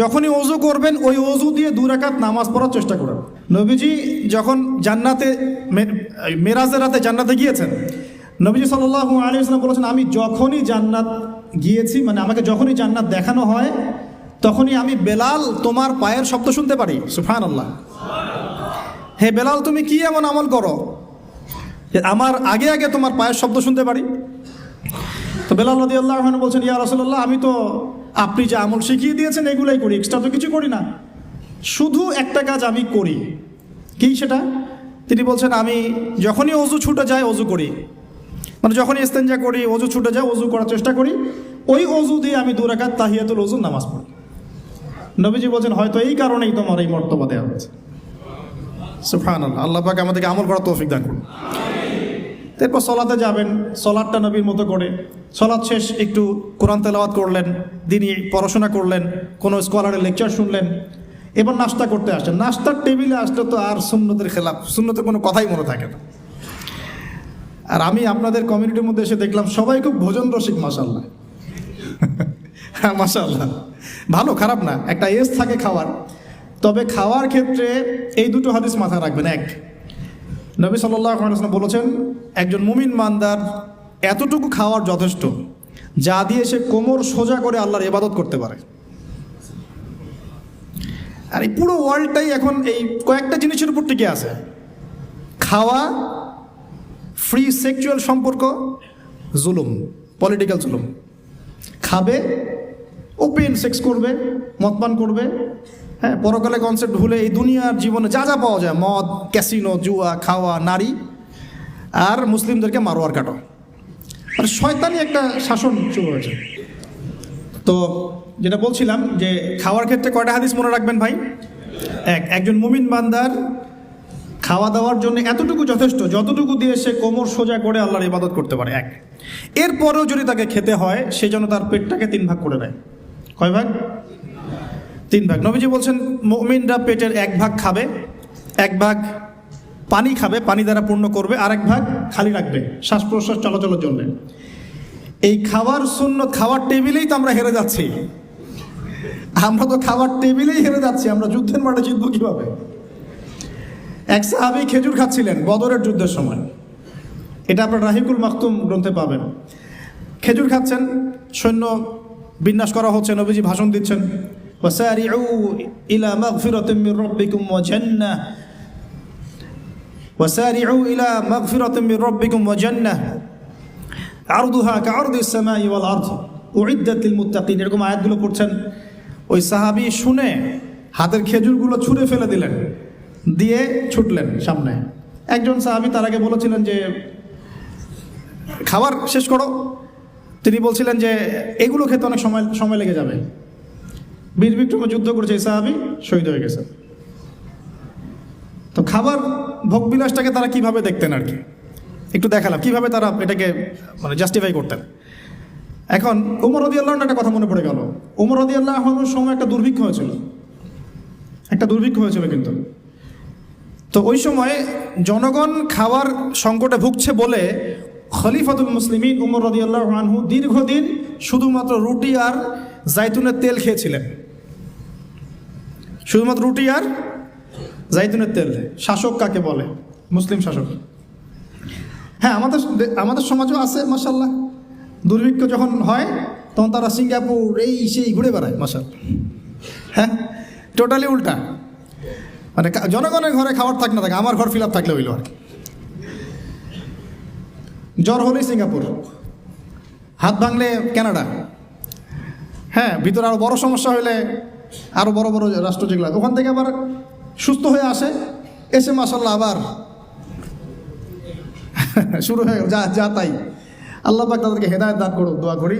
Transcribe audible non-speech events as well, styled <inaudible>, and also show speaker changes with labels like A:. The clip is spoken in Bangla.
A: যখনই অজু করবেন, ওই অজু দিয়ে দু রাকাত নামাজ পড়ার চেষ্টা করেন নবীজি যখন জান্নাতে মেরাজের রাতে জান্নাতে গিয়েছেন, নবীজি সাল্লাল্লাহু আলাইহি ওয়াসাল্লাম বলেছেন, আমি যখনই জান্নাত গিয়েছি মানে আমাকে যখনই জান্নাত দেখানো হয়, তখনই আমি বেলাল তোমার পায়ের শব্দ শুনতে পারি। সুবহানাল্লাহ। হে বেলাল, তুমি কি এমন আমল করো আমার আগে আগে তোমার পায়ের শব্দ শুনতে পারি? তো বেলাল রদি আল্লাহ বলছেন, ইয়া রসল্লাহ আমি তো আপনি যে আমল শিখিয়ে দিয়েছেন, এগুলোই করি এক্সট্রা তো কিছু করি না। শুধু একটা কাজ আমি করি। কি সেটা? তিনি বলছেন, আমি যখনই অজু ছুটে যায়, অজু করি। মানে যখনই ইস্তেঞ্জা করি, অজু ছুটে যায়, অজু করার চেষ্টা করি। ওই অজু দিয়ে আমি দু দুরাকাত তাহিয়াতুল অজু নামাজ পড়ি। নবীজি বলছেন, হয়তো এই কারণেই তোমার এই মর্তবা দেওয়া হয়েছে। সুফান আল্লাহ পাক আমাদেরকে আমল করার তৌফিক দান করুন। এরপর সলাতে যাবেন, সলাদটা নবীর মতো করে। সলাদ শেষ, একটু কোরআন তেলাওয়াত করলেন দিনই পড়াশোনা করলেন, কোনো স্কলারের লেকচার শুনলেন, এবার নাস্তা করতে আসছেন নাস্তার টেবিলে আসলে তো আর সুন্নতের খেলাফ সুন্নতের কোনো কথাই মনে থাকে না। আর আমি আপনাদের কমিউনিটির মধ্যে এসে দেখলাম, সবাই খুব ভোজন রসিক মাসাল্লাহ <laughs> হ্যাঁ মাসাল্লাহ ভালো, খারাপ না। একটা এস থাকে খাওয়ার। তবে খাওয়ার ক্ষেত্রে এই দুটো হাদিস মাথায় রাখবেন, এক নবী সাল্লাম বলেছেন, একজন মুমিন মান্দার এতটুকু খাওয়ার যথেষ্ট, যা দিয়ে সে কোমর সোজা করে আল্লাহর ইবাদত করতে পারে। আর এই পুরো ওয়ার্ল্ডটাই এখন এই কয়েকটা জিনিসের উপর টিকে আছে। খাওয়া, ফ্রি সেক্সুয়াল সম্পর্ক, জুলুম, পলিটিক্যাল জুলুম। খাবে, ওপেন সেক্স করবে, মদপান করবে হ্যাঁ পরকালে কনসেপ্ট ভুলে এই দুনিয়ার জীবনে যা যা পাওয়া যায়, মদ ক্যাসিনো জুয়া, খাওয়া, নারী আর মুসলিমদেরকে মারোয়ার কাটো। মানে শয়তানি একটা শাসন শুরু হয়েছে। তো যেটা বলছিলাম যে খাওয়ার ক্ষেত্রে কয়টা হাদিস মনে রাখবেন ভাই? এক, একজন মুমিন বান্দার খাওয়া দাওয়ার জন্য এতটুকু যথেষ্ট, যতটুকু দিয়ে সে কোমর সোজা করে আল্লাহর ইবাদত করতে পারে, এক। এরপরেও যদি তাকে খেতে হয়, সে যেন তার পেটটাকে তিন ভাগ করে দেয়। কয় ভাগ? তিন ভাগ। নবীজি বলছেন, মমিনরা পেটের এক ভাগ খাবে, এক ভাগ পানি খাবে, পানি দ্বারা পূর্ণ করবে আর এক ভাগ খালি রাখবে শ্বাস প্রশ্বাস চলাচলের জন্য। এই খাওয়ার শূন্য খাওয়ার টেবিলেই তো আমরা হেরে যাচ্ছি। আমরা তো খাওয়ার টেবিলেই হেরে যাচ্ছি, আমরা যুদ্ধের মাঠে জিতবো কীভাবে? এক সাহাবি খেজুর খাচ্ছিলেন বদরের যুদ্ধের সময়। এটা আপনার রাহিকুল মাকতুম গ্রন্থে পাবেন। খেজুর খাচ্ছেন, সৈন্য বিন্যাস করা হচ্ছে, নবীজি ভাষণ দিচ্ছেন। وسارعوا إلى مغفرة من ربكم وجنة وسارعوا إلى مغفرة من ربكم وجنة عرضها كعرض السماء والأرض أعدت للمتقين এরকম আয়াতগুলো পড়ছেন ওই সাহাবি শুনে হাতের খেজুরগুলো ছুঁড়ে ফেলে দিলেন দিয়ে ছুটলেন সামনে একজন সাহাবি তার আগে বলেছিলেন যে খাবার শেষ করো তিনি বলছিলেন যে এগুলো খেতে অনেক সময় সময় লেগে যাবে বীর বিক্রমে যুদ্ধ করেছে, এই সাহাবি শহীদ হয়ে গেছে। তো খাবার ভোগবিলাসটাকে তারা কীভাবে দেখতেন আর কি? একটু দেখালাম, কীভাবে তারা এটাকে মানে জাস্টিফাই করতেন। এখন উমর রদি আল্লাহর একটা কথা মনে পড়ে গেল। উমর রদি আল্লাহর সময় একটা দুর্ভিক্ষ হয়েছিল। একটা দুর্ভিক্ষ হয়েছিল কিন্তু। তো ওই সময় জনগণ খাওয়ার সংকটে ভুগছে বলে খলিফাতুল মুসলিমিন উমর রদিয়াল্লাহ আনহু দীর্ঘদিন শুধুমাত্র রুটি আর জাইতুনের তেল খেয়েছিলেন। শুধুমাত্র রুটি আর জাইতুনের তেল। শাসক কাকে বলে? মুসলিম শাসক। হ্যাঁ আমাদের আমাদের সমাজও আছে মাসাল্লাহ দুর্ভিক্ষ যখন হয়, তখন তারা সিঙ্গাপুর, এই সেই ঘুরে বেড়ায় মাসাল হ্যাঁ টোটালি উল্টা। মানে জনগণের ঘরে খাবার থাক না থাকে, আমার ঘর ফিল আপ থাকলে হইল আর জ্বর হলেই সিঙ্গাপুর। হাত ভাঙলে কানাডা। হ্যাঁ ভিতরে আরও বড় সমস্যা হলে আরও বড় বড় রাষ্ট্র যেগুলো। ওখান থেকে আবার সুস্থ হয়ে আসে। এসে মাসাল্লাহ আবার <laughs> শুরু হয়ে যা যা তাই। আল্লাহ পাক তাদেরকে হেদায়ত দান করো দোয়া করি।